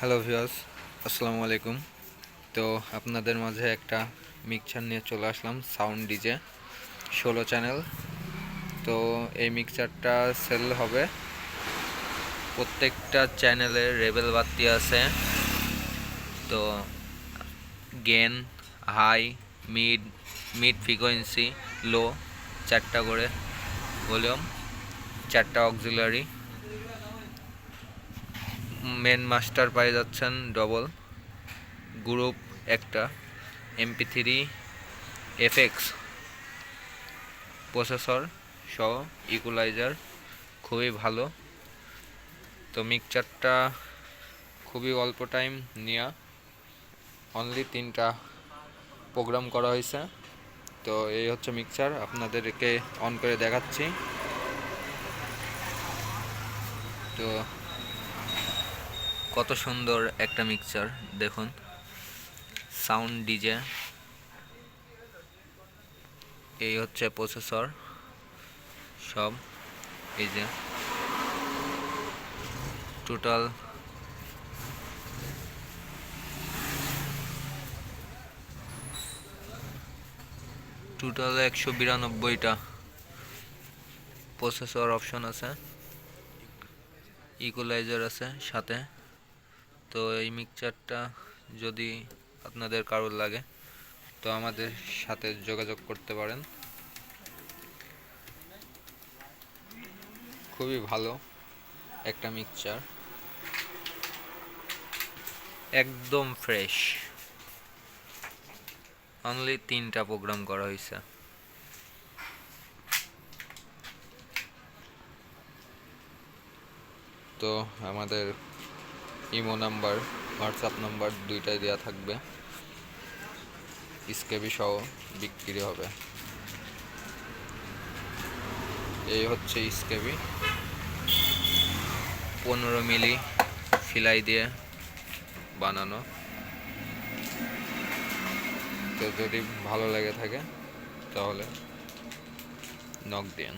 Hello viewers আসসালামু আলাইকুম তো আপনাদের মাঝে একটা মিক্সার নিয়ে চলে আসলাম সাউন্ড ডিজে ষোলো চ্যানেল তো এই মিক্সারটা সেল হবে। প্রত্যেকটা চ্যানেলে রেবেল বাতি আছে। তো gain high mid mid frequency low চারটা করে ভলিউম চারটা অক্সিলারি মেন মাস্টার পাই যাচ্ছেন ডবল গ্রুপ একটা এমপি থ্রি এফএক্স প্রসেসর সহ ইকুলাইজার খুবই ভালো। তো মিক্সচারটা খুবই অল্প টাইম নেওয়া অনলি তিনটা প্রোগ্রাম করা হয়েছে। তো এই হচ্ছে মিক্সচার আপনাদেরকে অন করে দেখাচ্ছি। তো কত সুন্দর একটা মিক্সচার দেখুন। সাউন্ড ডিজে এই হচ্ছে প্রসেসর সব, এই যে। টোটাল টোটাল একশো বিরানব্বইটা প্রসেসর অপশন আছে। ইকুলাইজার আছে সাথে। তো এই মিক্সচারটা যদি আপনাদের কারোর লাগে, তো আমাদের সাথে যোগাযোগ করতে পারেন। খুবই ভালো একটা মিক্সচার একদম ফ্রেশ অনলি তিনটা প্রোগ্রাম করা হয়েছে। তো আমাদের ইমো নাম্বার, হোয়াটসঅ্যাপ নাম্বার দুইটাই দেওয়া থাকবে। স্কেবি সহ বিক্রি হবে। এই হচ্ছে স্কেবি। পনেরো মিলি ফিলাই দিয়ে বানানো। তো যদি ভালো লেগে থাকে, তাহলে নক দিন